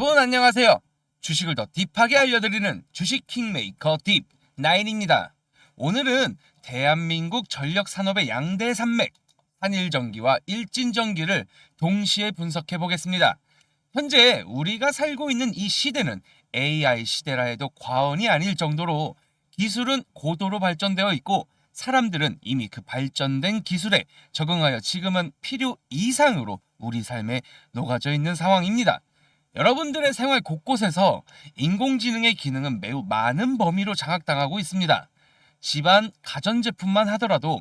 여러분 안녕하세요. 주식을 더 딥하게 알려드리는 주식 킹메이커 딥 나인입니다. 오늘은 대한민국 전력 산업의 양대 산맥 한일전기와 일진전기를 동시에 분석해 보겠습니다. 현재 우리가 살고 있는 이 시대는 AI 시대라 해도 과언이 아닐 정도로 기술은 고도로 발전되어 있고 사람들은 이미 그 발전된 기술에 적응하여 지금은 필요 이상으로 우리 삶에 녹아져 있는 상황입니다. 여러분들의 생활 곳곳에서 인공지능의 기능은 매우 많은 범위로 장악당하고 있습니다. 집안 가전제품만 하더라도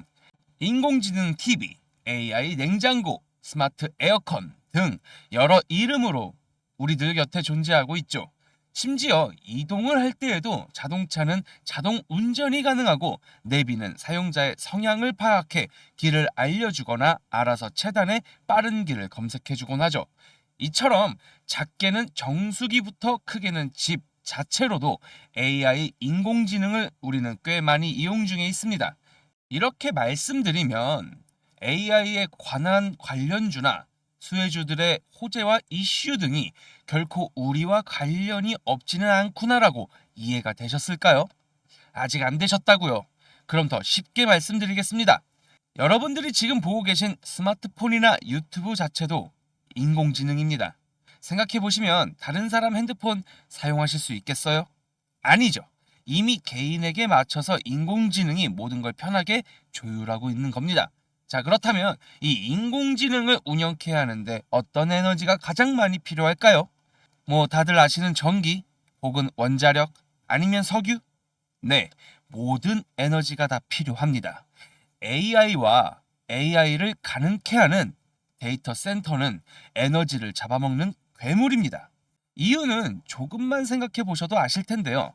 인공지능 TV, AI 냉장고, 스마트 에어컨 등 여러 이름으로 우리들 곁에 존재하고 있죠. 심지어 이동을 할 때에도 자동차는 자동 운전이 가능하고 내비는 사용자의 성향을 파악해 길을 알려주거나 알아서 체단해 빠른 길을 검색해주곤 하죠. 이처럼 작게는 정수기부터 크게는 집 자체로도 AI 인공지능을 우리는 꽤 많이 이용 중에 있습니다. 이렇게 말씀드리면 AI에 관한 관련주나 수혜주들의 호재와 이슈 등이 결코 우리와 관련이 없지는 않구나라고 이해가 되셨을까요? 아직 안 되셨다고요? 그럼 더 쉽게 말씀드리겠습니다. 여러분들이 지금 보고 계신 스마트폰이나 유튜브 자체도 인공지능입니다. 생각해 보시면 다른 사람 핸드폰 사용하실 수 있겠어요? 아니죠. 이미 개인에게 맞춰서 인공지능이 모든 걸 편하게 조율하고 있는 겁니다. 자, 그렇다면 이 인공지능을 운영케 하는데 어떤 에너지가 가장 많이 필요할까요? 뭐 다들 아시는 전기 혹은 원자력 아니면 석유? 네, 모든 에너지가 다 필요합니다. AI와 AI를 가능케 하는 데이터 센터는 에너지를 잡아먹는 괴물입니다. 이유는 조금만 생각해 보셔도 아실 텐데요.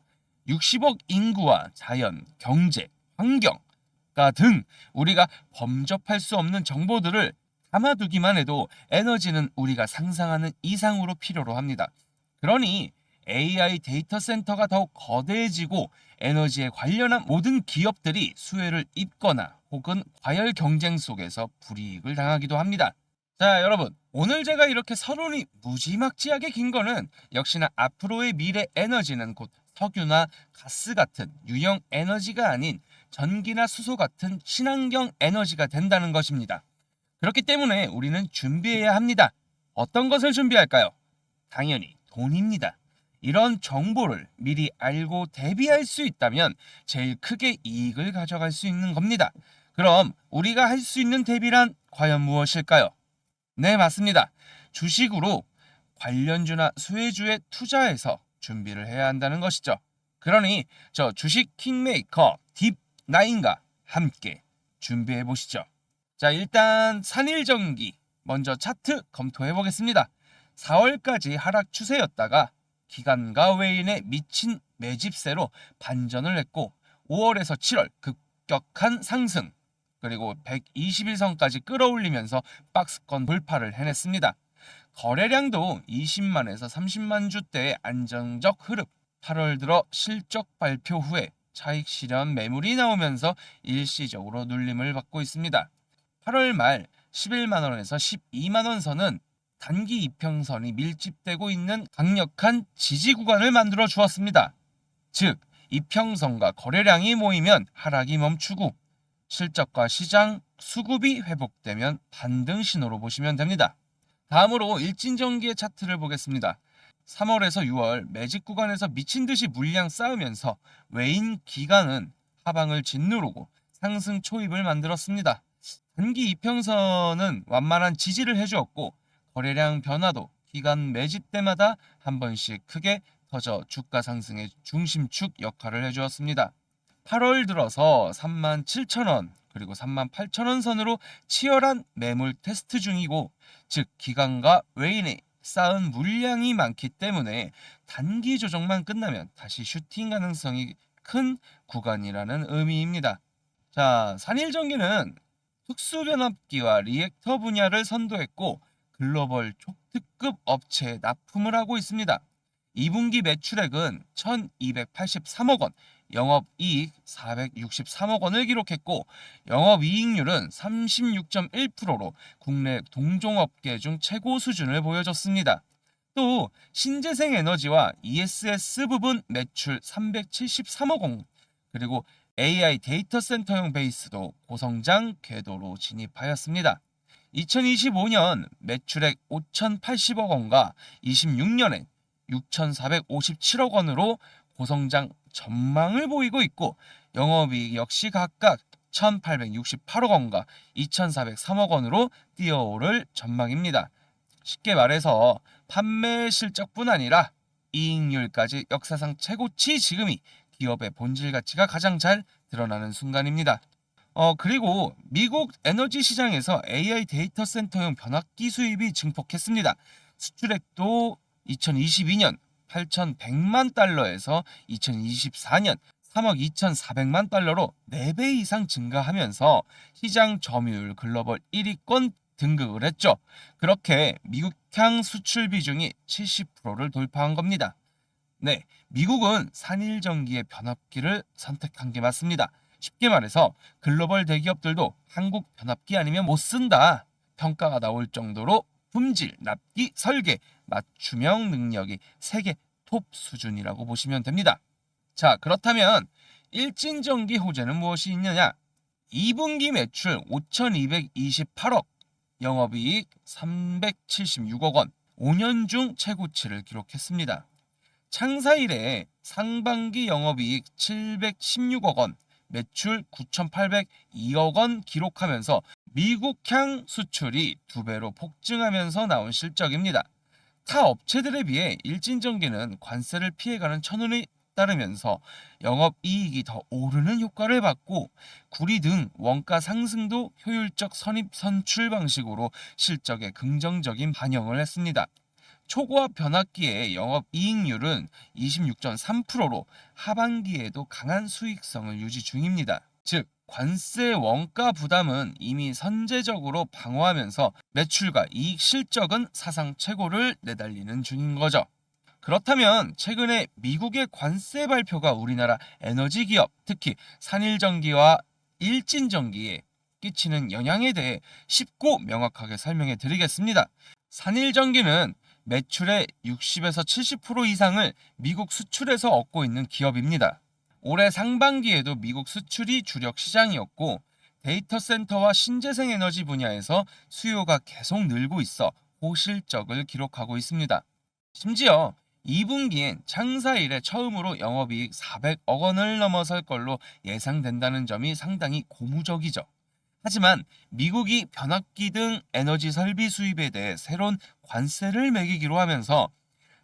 60억 인구와 자연, 경제, 환경가 등 우리가 범접할 수 없는 정보들을 담아두기만 해도 에너지는 우리가 상상하는 이상으로 필요로 합니다. 그러니 AI 데이터 센터가 더욱 거대해지고 에너지에 관련한 모든 기업들이 수혜를 입거나 혹은 과열 경쟁 속에서 불이익을 당하기도 합니다. 자, 여러분. 오늘 제가 이렇게 서론이 무지막지하게 긴 거는 역시나 앞으로의 미래 에너지는 곧 석유나 가스 같은 유형 에너지가 아닌 전기나 수소 같은 친환경 에너지가 된다는 것입니다. 그렇기 때문에 우리는 준비해야 합니다. 어떤 것을 준비할까요? 당연히 돈입니다. 이런 정보를 미리 알고 대비할 수 있다면 제일 크게 이익을 가져갈 수 있는 겁니다. 그럼 우리가 할 수 있는 대비란 과연 무엇일까요? 네, 맞습니다. 주식으로 관련주나 수혜주에 투자해서 준비를 해야 한다는 것이죠. 그러니 저 주식 킹메이커 딥9과 함께 준비해 보시죠. 자, 일단 산일전기 먼저 차트 급토해 보겠습니다. 4월까지 하락 추세였다가 기간과 외인의 미친 매집세로 반전을 했고 5월에서 7월 급격한 상승 그리고 121선까지 끌어올리면서 박스권 돌파를 해냈습니다. 거래량도 20만에서 30만 주대의 안정적 흐름 8월 들어 실적 발표 후에 차익 실현 매물이 나오면서 일시적으로 눌림을 받고 있습니다. 8월 말 11만 원에서 12만 원 선은 단기 이평선이 밀집되고 있는 강력한 지지 구간을 만들어 주었습니다. 즉, 이평선과 거래량이 모이면 하락이 멈추고 실적과 시장 수급이 회복되면 반등 신호로 보시면 됩니다. 다음으로 일진전기의 차트를 보겠습니다. 3월에서 6월 매직 구간에서 미친 듯이 물량 쌓으면서 외인 기간은 하방을 짓누르고 상승 초입을 만들었습니다. 단기 이평선은 완만한 지지를 해주었고 거래량 변화도 기간 매집 때마다 한 번씩 크게 터져 주가 상승의 중심축 역할을 해주었습니다. 8월 들어서 3만 7천 원 그리고 3만 8천 원 선으로 치열한 매물 테스트 중이고 즉 기간과 외인의 쌓은 물량이 많기 때문에 단기 조정만 끝나면 다시 슈팅 가능성이 큰 구간이라는 의미입니다. 자, 산일전기는 특수변압기와 리액터 분야를 선도했고 글로벌 초특급 업체에 납품을 하고 있습니다. 2분기 매출액은 1283억 원, 영업이익 463억 원을 기록했고 영업이익률은 36.1%로 국내 동종업계 중 최고 수준을 보여줬습니다. 또 신재생 에너지와 ESS 부분 매출 373억 원, 그리고 AI 데이터 센터용 베이스도 고성장 궤도로 진입하였습니다. 2025년 매출액 5,080억 원과 26년엔 6,457억 원으로 고성장 전망을 보이고 있고 영업이익 역시 각각 1,868억 원과 2,403억 원으로 뛰어오를 전망입니다. 쉽게 말해서 판매 실적뿐 아니라 이익률까지 역사상 최고치 지금이 기업의 본질 가치가 가장 잘 드러나는 순간입니다. 어, 그리고 미국 에너지 시장에서 AI 데이터 센터용 변압기 수입이 증폭했습니다. 수출액도 2022년 8,100만 달러에서 2024년 3억 2,400만 달러로 4배 이상 증가하면서 시장 점유율 글로벌 1위권 등극을 했죠. 그렇게 미국향 수출 비중이 70%를 돌파한 겁니다. 네, 미국은 산일전기의 변압기를 선택한 게 맞습니다. 쉽게 말해서 글로벌 대기업들도 한국 변압기 아니면 못 쓴다 평가가 나올 정도로 품질, 납기, 설계, 맞춤형 능력이 세계 톱 수준이라고 보시면 됩니다. 자, 그렇다면 일진전기 호재는 무엇이 있느냐? 2분기 매출 5,228억, 영업이익 376억 원, 5년 중 최고치를 기록했습니다. 창사 이래 상반기 영업이익 716억 원, 매출 9,802억 원 기록하면서 미국향 수출이 두 배로 폭증하면서 나온 실적입니다. 타 업체들에 비해 일진전기는 관세를 피해가는 천운이 따르면서 영업 이익이 더 오르는 효과를 받고 구리 등 원가 상승도 효율적 선입 선출 방식으로 실적에 긍정적인 반영을 했습니다. 초고압 변압기의 영업 이익률은 26.3%로 하반기에도 강한 수익성을 유지 중입니다. 즉 관세 원가 부담은 이미 선제적으로 방어하면서 매출과 이익 실적은 사상 최고를 내달리는 중인 거죠. 그렇다면 최근에 미국의 관세 발표가 우리나라 에너지 기업, 특히 산일전기와 일진전기에 끼치는 영향에 대해 쉽고 명확하게 설명해 드리겠습니다. 산일전기는 매출의 60에서 70% 이상을 미국 수출에서 얻고 있는 기업입니다. 올해 상반기에도 미국 수출이 주력 시장이었고 데이터 센터와 신재생 에너지 분야에서 수요가 계속 늘고 있어 호실적을 기록하고 있습니다. 심지어 2분기엔 창사 이래 처음으로 영업이익 400억 원을 넘어설 걸로 예상된다는 점이 상당히 고무적이죠. 하지만 미국이 변압기 등 에너지 설비 수입에 대해 새로운 관세를 매기기로 하면서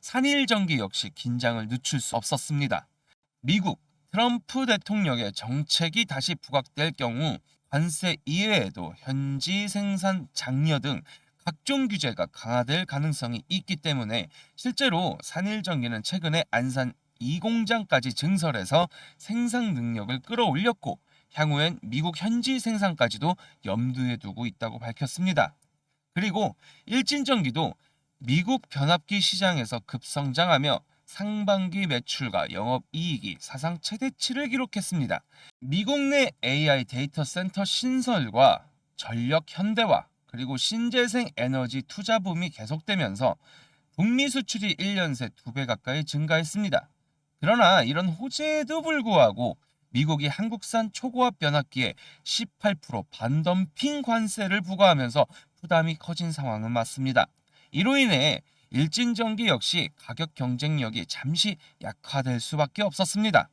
산일 전기 역시 긴장을 늦출 수 없었습니다. 미국 트럼프 대통령의 정책이 다시 부각될 경우 관세 이외에도 현지 생산 장려 등 각종 규제가 강화될 가능성이 있기 때문에 실제로 산일전기는 최근에 안산 2공장까지 증설해서 생산 능력을 끌어올렸고 향후엔 미국 현지 생산까지도 염두에 두고 있다고 밝혔습니다. 그리고 일진전기도 미국 변압기 시장에서 급성장하며 상반기 매출과 영업이익이 사상 최대치를 기록했습니다. 미국 내 AI 데이터 센터 신설과 전력 현대화 그리고 신재생 에너지 투자 붐이 계속되면서 북미 수출이 1년 새 2배 가까이 증가했습니다. 그러나 이런 호재에도 불구하고 미국이 한국산 초고압 변압기에 18% 반덤핑 관세를 부과하면서 부담이 커진 상황은 맞습니다. 이로 인해 일진전기 역시 가격 경쟁력이 잠시 약화될 수밖에 없었습니다.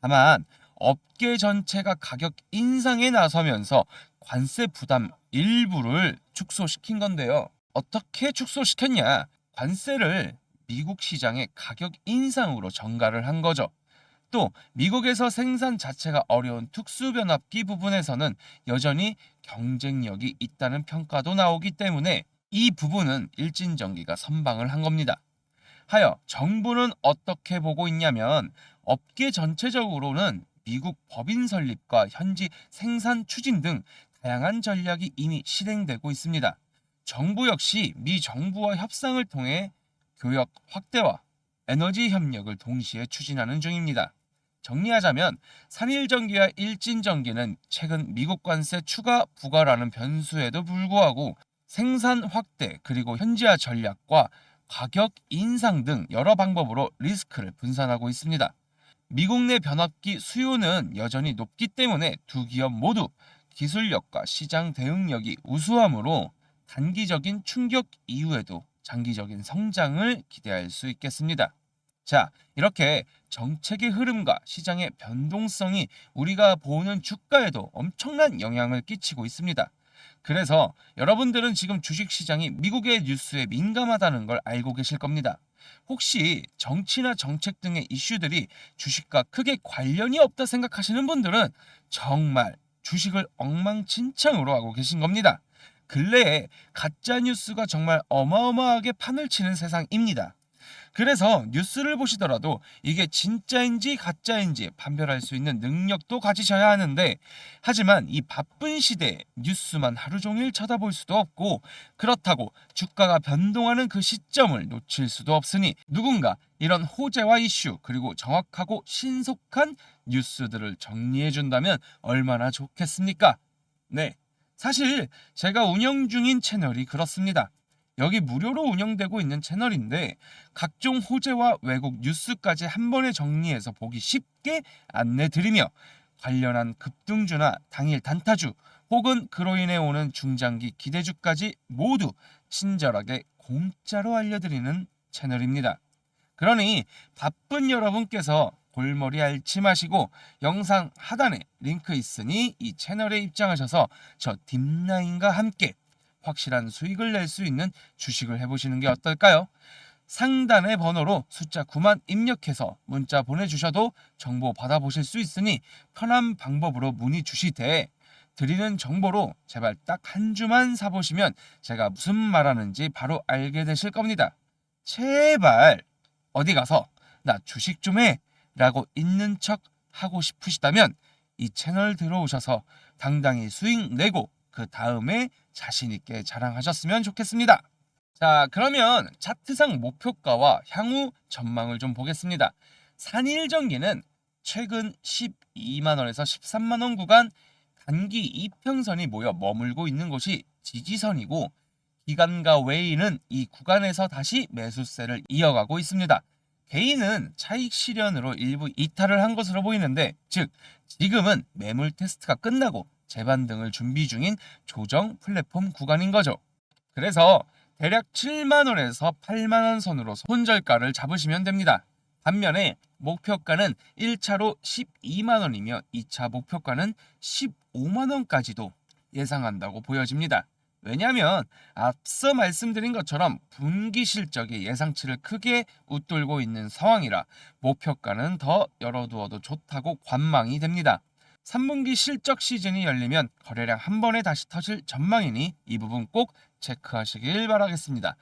다만 업계 전체가 가격 인상에 나서면서 관세 부담 일부를 축소시킨 건데요. 어떻게 축소시켰냐? 관세를 미국 시장의 가격 인상으로 전가를 한 거죠. 또 미국에서 생산 자체가 어려운 특수변압기 부분에서는 여전히 경쟁력이 있다는 평가도 나오기 때문에 이 부분은 일진전기가 선방을 한 겁니다. 하여 정부는 어떻게 보고 있냐면 업계 전체적으로는 미국 법인 설립과 현지 생산 추진 등 다양한 전략이 이미 실행되고 있습니다. 정부 역시 미 정부와 협상을 통해 교역 확대와 에너지 협력을 동시에 추진하는 중입니다. 정리하자면 산일전기와 일진전기는 최근 미국 관세 추가 부과라는 변수에도 불구하고 생산 확대 그리고 현지화 전략과 가격 인상 등 여러 방법으로 리스크를 분산하고 있습니다. 미국 내 변압기 수요는 여전히 높기 때문에 두 기업 모두 기술력과 시장 대응력이 우수하므로 단기적인 충격 이후에도 장기적인 성장을 기대할 수 있겠습니다. 자, 이렇게 정책의 흐름과 시장의 변동성이 우리가 보는 주가에도 엄청난 영향을 끼치고 있습니다. 그래서 여러분들은 지금 주식시장이 미국의 뉴스에 민감하다는 걸 알고 계실 겁니다. 혹시 정치나 정책 등의 이슈들이 주식과 크게 관련이 없다 생각하시는 분들은 정말 주식을 엉망진창으로 하고 계신 겁니다. 근래에 가짜 뉴스가 정말 어마어마하게 판을 치는 세상입니다. 그래서 뉴스를 보시더라도 이게 진짜인지 가짜인지 판별할 수 있는 능력도 가지셔야 하는데 하지만 이 바쁜 시대에 뉴스만 하루 종일 쳐다볼 수도 없고 그렇다고 주가가 변동하는 그 시점을 놓칠 수도 없으니 누군가 이런 호재와 이슈 그리고 정확하고 신속한 뉴스들을 정리해 준다면 얼마나 좋겠습니까? 네. 사실 제가 운영 중인 채널이 그렇습니다. 여기 무료로 운영되고 있는 채널인데 각종 호재와 외국 뉴스까지 한 번에 정리해서 보기 쉽게 안내 드리며 관련한 급등주나 당일 단타주 혹은 그로 인해 오는 중장기 기대주까지 모두 친절하게 공짜로 알려드리는 채널입니다. 그러니 바쁜 여러분께서 골머리 앓지 마시고 영상 하단에 링크 있으니 이 채널에 입장하셔서 저 딥라인과 함께 확실한 수익을 낼 수 있는 주식을 해보시는 게 어떨까요? 상단의 번호로 숫자 9만 입력해서 문자 보내주셔도 정보 받아보실 수 있으니 편한 방법으로 문의 주시되 드리는 정보로 제발 딱 한 주만 사보시면 제가 무슨 말하는지 바로 알게 되실 겁니다. 제발 어디 가서 나 주식 좀 해 라고 있는 척 하고 싶으시다면 이 채널 들어오셔서 당당히 수익 내고 그 다음에 자신 있게 자랑하셨으면 좋겠습니다. 자, 그러면 차트상 목표가와 향후 전망을 좀 보겠습니다. 산일전기는 최근 12만 원에서 13만 원 구간 단기 이평선이 모여 머물고 있는 곳이 지지선이고 기간과 외인은 이 구간에서 다시 매수세를 이어가고 있습니다. 개인은 차익 실현으로 일부 이탈을 한 것으로 보이는데 즉 지금은 매물 테스트가 끝나고 재반 등을 준비 중인 조정 플랫폼 구간인 거죠. 그래서 대략 7만원에서 8만원 선으로 손절가를 잡으시면 됩니다. 반면에 목표가는 1차로 12만원이며 2차 목표가는 15만원까지도 예상한다고 보여집니다. 왜냐하면 앞서 말씀드린 것처럼 분기 실적의 예상치를 크게 웃돌고 있는 상황이라 목표가는 더 열어두어도 좋다고 관망이 됩니다. 3분기 실적 시즌이 열리면 거래량 한 번에 다시 터질 전망이니 이 부분 꼭 체크하시길 바라겠습니다.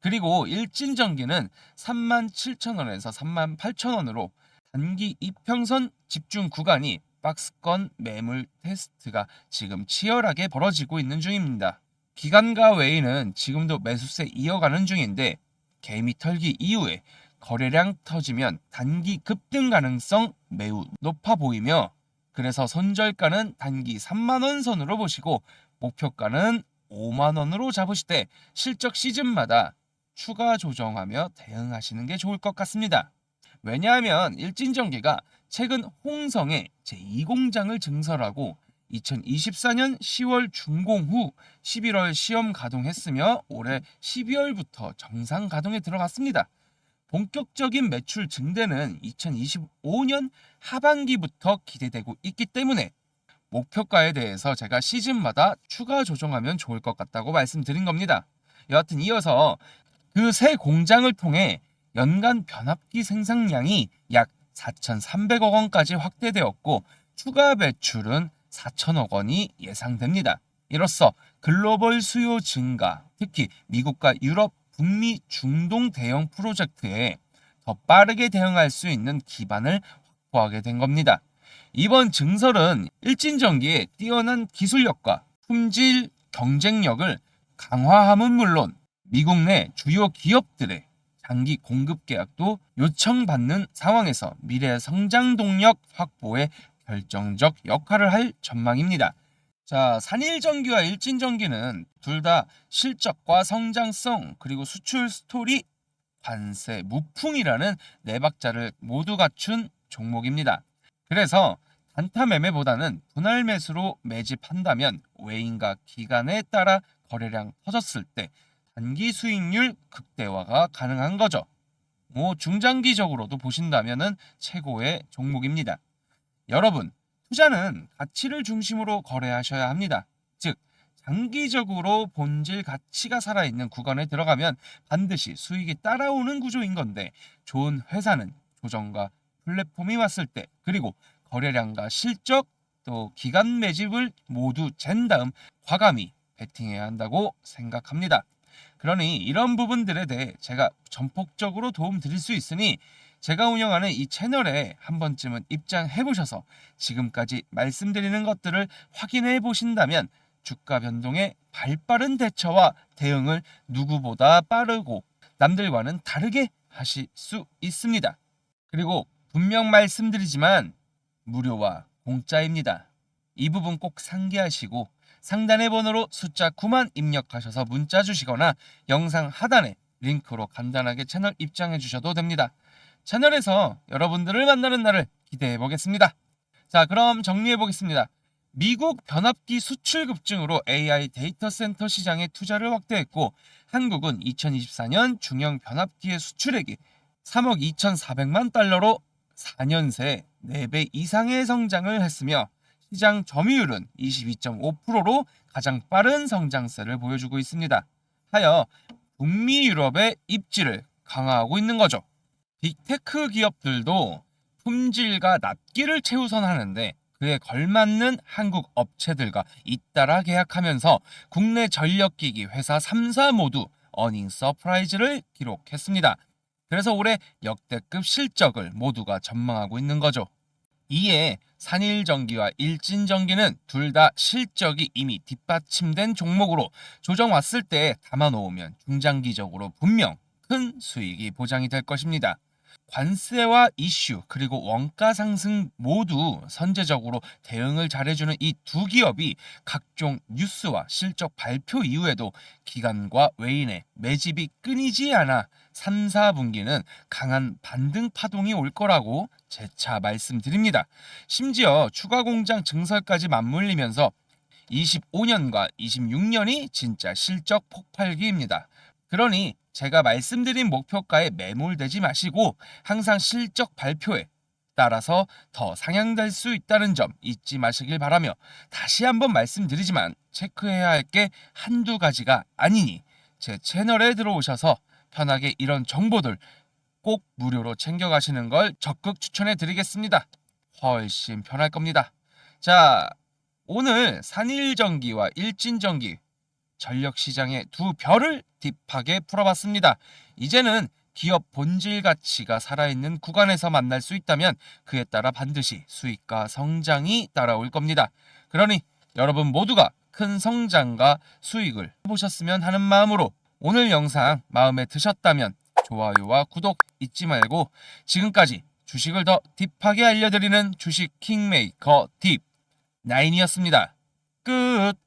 그리고 일진전기는 37,000원에서 38,000원으로 단기 이평선 집중 구간이 박스권 매물 테스트가 지금 치열하게 벌어지고 있는 중입니다. 기간과 외인은 지금도 매수세 이어가는 중인데 개미 털기 이후에 거래량 터지면 단기 급등 가능성 매우 높아 보이며 그래서 손절가는 단기 3만원 선으로 보시고 목표가는 5만원으로 잡으실 때 실적 시즌마다 추가 조정하며 대응하시는 게 좋을 것 같습니다. 왜냐하면 일진전기가 최근 홍성에 제2공장을 증설하고 2024년 10월 준공 후 11월 시험 가동했으며 올해 12월부터 정상 가동에 들어갔습니다. 본격적인 매출 증대는 2025년 하반기부터 기대되고 있기 때문에 목표가에 대해서 제가 시즌마다 추가 조정하면 좋을 것 같다고 말씀드린 겁니다. 여하튼 이어서 그 새 공장을 통해 연간 변압기 생산량이 약 4,300억 원까지 확대되었고 추가 배출은 4천억 원이 예상됩니다. 이로써 글로벌 수요 증가, 특히 미국과 유럽, 북미, 중동 대형 프로젝트에 더 빠르게 대응할 수 있는 기반을 확보하게 된 겁니다. 이번 증설은 일진전기의 뛰어난 기술력과 품질 경쟁력을 강화함은 물론 미국 내 주요 기업들의 장기 공급 계약도 요청받는 상황에서 미래 성장 동력 확보에 결정적 역할을 할 전망입니다. 자, 산일전기와 일진전기는 둘 다 실적과 성장성 그리고 수출 스토리 관세, 무풍이라는 네 박자를 모두 갖춘 종목입니다. 그래서 단타 매매보다는 분할 매수로 매집한다면 외인과 기간에 따라 거래량 터졌을 때 단기 수익률 극대화가 가능한 거죠. 뭐 중장기적으로도 보신다면은 최고의 종목입니다. 여러분, 투자는 가치를 중심으로 거래하셔야 합니다. 즉, 장기적으로 본질 가치가 살아있는 구간에 들어가면 반드시 수익이 따라오는 구조인 건데 좋은 회사는 조정과 플랫폼이 왔을 때 그리고 거래량과 실적 또 기간 매집을 모두 잰 다음 과감히 베팅해야 한다고 생각합니다. 그러니 이런 부분들에 대해 제가 전폭적으로 도움 드릴 수 있으니 제가 운영하는 이 채널에 한 번쯤은 입장해 보셔서 지금까지 말씀드리는 것들을 확인해 보신다면 주가 변동에 발빠른 대처와 대응을 누구보다 빠르고 남들과는 다르게 하실 수 있습니다. 그리고 분명 말씀드리지만 무료와 공짜입니다. 이 부분 꼭 상기하시고 상단의 번호로 숫자 9만 입력하셔서 문자 주시거나 영상 하단에 링크로 간단하게 채널 입장해 주셔도 됩니다. 채널에서 여러분들을 만나는 날을 기대해 보겠습니다. 자, 그럼 정리해 보겠습니다. 미국 변압기 수출 급증으로 AI 데이터 센터 시장에 투자를 확대했고 한국은 2024년 중형 변압기의 수출액이 3억 2,400만 달러로 4년 새 4배 이상의 성장을 했으며 시장 점유율은 22.5%로 가장 빠른 성장세를 보여주고 있습니다. 하여 북미 유럽의 입지를 강화하고 있는 거죠. 빅테크 기업들도 품질과 납기를 최우선하는데 그에 걸맞는 한국 업체들과 잇따라 계약하면서 국내 전력기기 회사 3사 모두 어닝 서프라이즈를 기록했습니다. 그래서 올해 역대급 실적을 모두가 전망하고 있는 거죠. 이에 산일전기와 일진전기는 둘 다 실적이 이미 뒷받침된 종목으로 조정 왔을 때 담아놓으면 중장기적으로 분명 큰 수익이 보장이 될 것입니다. 관세와 이슈 그리고 원가 상승 모두 선제적으로 대응을 잘해주는 이 두 기업이 각종 뉴스와 실적 발표 이후에도 기관과 외인의 매집이 끊이지 않아 3, 4분기는 강한 반등 파동이 올 거라고 재차 말씀드립니다. 심지어 추가 공장 증설까지 맞물리면서 25년과 26년이 진짜 실적 폭발기입니다. 그러니 제가 말씀드린 목표가에 매몰되지 마시고 항상 실적 발표에 따라서 더 상향될 수 있다는 점 잊지 마시길 바라며 다시 한번 말씀드리지만 체크해야 할 게 한두 가지가 아니니 제 채널에 들어오셔서 편하게 이런 정보들 꼭 무료로 챙겨가시는 걸 적극 추천해 드리겠습니다. 훨씬 편할 겁니다. 자, 오늘 산일전기와 일진전기 전력 시장의 두 별을 딥하게 풀어봤습니다. 이제는 기업 본질 가치가 살아있는 구간에서 만날 수 있다면 그에 따라 반드시 수익과 성장이 따라올 겁니다. 그러니 여러분 모두가 큰 성장과 수익을 보셨으면 하는 마음으로 오늘 영상 마음에 드셨다면 좋아요와 구독 잊지 말고 지금까지 주식을 더 딥하게 알려드리는 주식 킹메이커 딥 나인이었습니다. 끝.